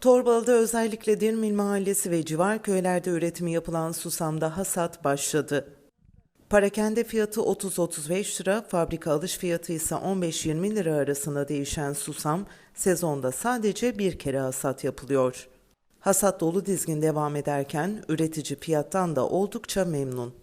Torbalı'da özellikle Dirmil Mahallesi ve civar köylerde üretimi yapılan susamda hasat başladı. Parakende fiyatı 30-35 lira, fabrika alış fiyatı ise 15-20 lira arasında değişen susam sezonda sadece bir kere hasat yapılıyor. Hasat dolu dizgin devam ederken üretici fiyattan da oldukça memnun.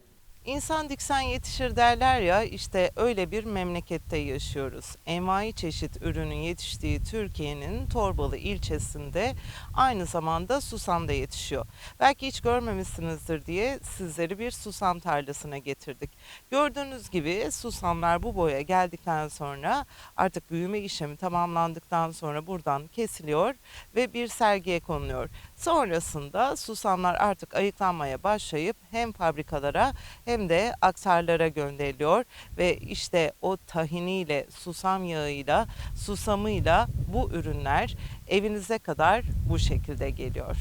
İnsan diksen yetişir derler ya işte öyle bir memlekette yaşıyoruz. Envai çeşit ürünün yetiştiği Türkiye'nin Torbalı ilçesinde aynı zamanda susam da yetişiyor. Belki hiç görmemişsinizdir diye sizleri bir susam tarlasına getirdik. Gördüğünüz gibi susamlar bu boya geldikten sonra artık büyüme işlemi tamamlandıktan sonra buradan kesiliyor ve bir sergiye konuluyor. Sonrasında susamlar artık ayıklanmaya başlayıp hem fabrikalara hem de aksarlara gönderiliyor ve işte o tahiniyle, susam yağıyla, susamıyla bu ürünler evinize kadar bu şekilde geliyor.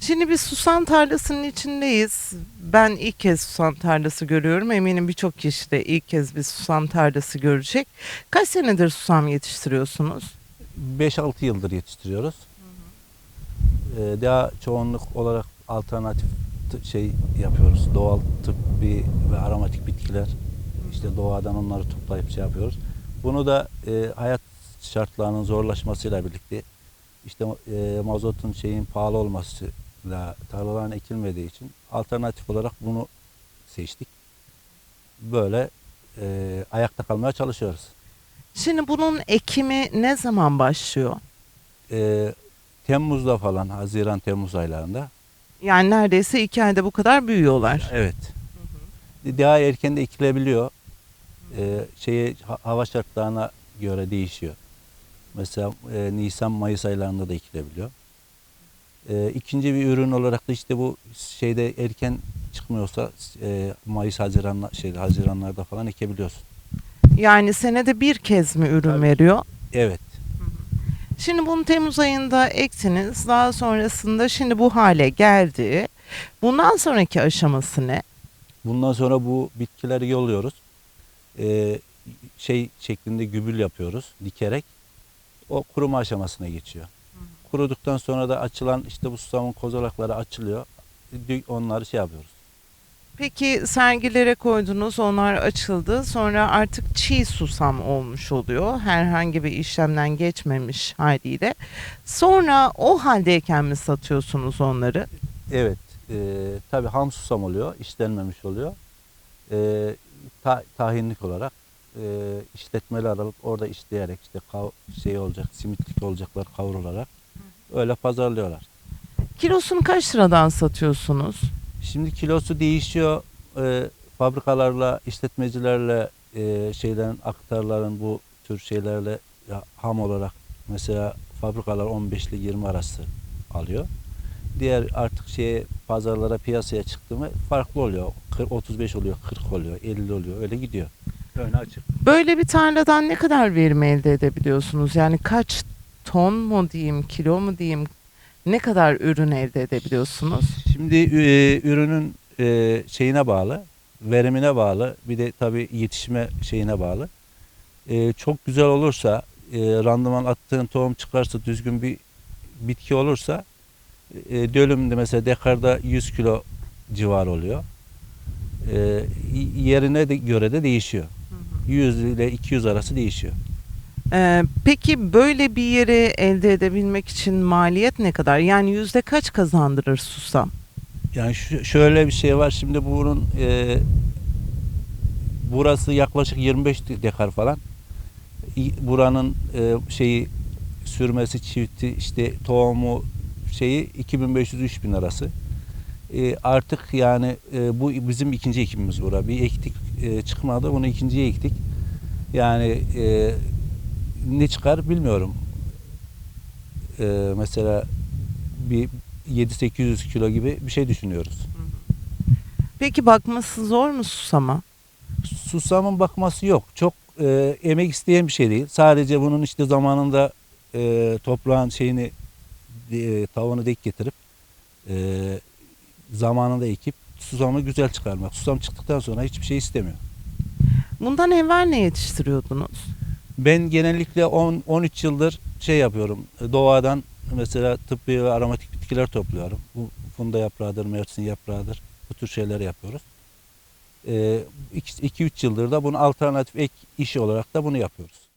Şimdi biz susam tarlasının içindeyiz. Ben ilk kez susam tarlası görüyorum. Eminim birçok kişi de ilk kez bir susam tarlası görecek. Kaç senedir susam yetiştiriyorsunuz? 5-6 yıldır yetiştiriyoruz. Ee, daha çoğunluk olarak alternatif şey yapıyoruz. Doğal tıbbi ve aromatik bitkiler. İşte doğadan onları toplayıp şey yapıyoruz. Bunu da e, hayat şartlarının zorlaşmasıyla birlikte işte e, mazotun şeyin pahalı olmasıyla tarlaların ekilmediği için alternatif olarak bunu seçtik. Böyle e, ayakta kalmaya çalışıyoruz. Şimdi bunun ekimi ne zaman başlıyor? e, Temmuz'da falan, Haziran-Temmuz aylarında. Yani neredeyse iki ayda bu kadar büyüyorlar. Evet. Daha erken de ekilebiliyor. E, şeye ha- hava şartlarına göre değişiyor. Mesela e, Nisan-Mayıs aylarında da ekilebiliyor. E, ikinci bir ürün olarak da işte bu şeyde erken çıkmıyorsa e, Mayıs Haziran şey Haziranlarda falan ekebiliyorsun. Yani senede bir kez mi ürün Tabii. veriyor? Evet. Şimdi bunu Temmuz ayında eksiniz. Daha sonrasında şimdi bu hale geldi. Bundan sonraki aşaması ne? Bundan sonra bu bitkileri yolluyoruz. Ee, şey şeklinde gübül yapıyoruz dikerek. O kuruma aşamasına geçiyor. Kuruduktan sonra da açılan işte bu susamın kozalakları açılıyor. Onları şey yapıyoruz. Peki sergilere koydunuz, onlar açıldı. Sonra artık çiğ susam olmuş oluyor. Herhangi bir işlemden geçmemiş haliyle. Sonra o haldeyken mi satıyorsunuz onları? Evet. E, tabii ham susam oluyor. işlenmemiş oluyor. E, ta- tahinlik olarak e, işletmeler alıp orada işleyerek işte kav- şey olacak, simitlik olacaklar kavrularak öyle pazarlıyorlar. Kilosunu kaç liradan satıyorsunuz? Şimdi kilosu değişiyor. Ee, fabrikalarla, işletmecilerle e, şeylerin aktarların bu tür şeylerle ya, ham olarak mesela fabrikalar 15 ile 20 arası alıyor. Diğer artık şeye pazarlara piyasaya çıktı mı farklı oluyor. 40, 35 oluyor, 40 oluyor, 50 oluyor. Öyle gidiyor. Öyle açık. Böyle bir tarladan ne kadar verim elde edebiliyorsunuz? Yani kaç ton mu diyeyim, kilo mu diyeyim? Ne kadar ürün elde edebiliyorsunuz? Şimdi e, ürünün e, şeyine bağlı, verimine bağlı, bir de tabii yetişme şeyine bağlı. E, çok güzel olursa, e, randıman attığın tohum çıkarsa, düzgün bir bitki olursa, e, dönümde mesela dekarda 100 kilo civar oluyor. E, yerine de göre de değişiyor. 100 ile 200 arası değişiyor. Ee, peki böyle bir yeri elde edebilmek için maliyet ne kadar? Yani yüzde kaç kazandırır susam? Yani şöyle bir şey var. Şimdi bunun e, burası yaklaşık 25 dekar falan. Buranın e, şeyi sürmesi çifti işte tohumu şeyi 2500-3000 arası. E, artık yani e, bu bizim ikinci ekimimiz bura. Bir ektik e, çıkmadı. Bunu ikinciye ektik. Yani e, ne çıkar bilmiyorum. E, mesela bir 7-800 kilo gibi bir şey düşünüyoruz. Peki bakması zor mu susama? Susamın bakması yok. Çok e, emek isteyen bir şey değil. Sadece bunun işte zamanında e, toprağın şeyini e, tavanı denk getirip e, zamanında ekip susamı güzel çıkarmak. Susam çıktıktan sonra hiçbir şey istemiyor. Bundan evvel ne yetiştiriyordunuz? Ben genellikle 10 13 yıldır şey yapıyorum. Doğadan mesela tıbbi ve aromatik bitkiler topluyorum. Bu funda yaprağıdır, mevsim yaprağıdır. Bu tür şeyler yapıyoruz. 2-3 yıldır da bunu alternatif ek işi olarak da bunu yapıyoruz.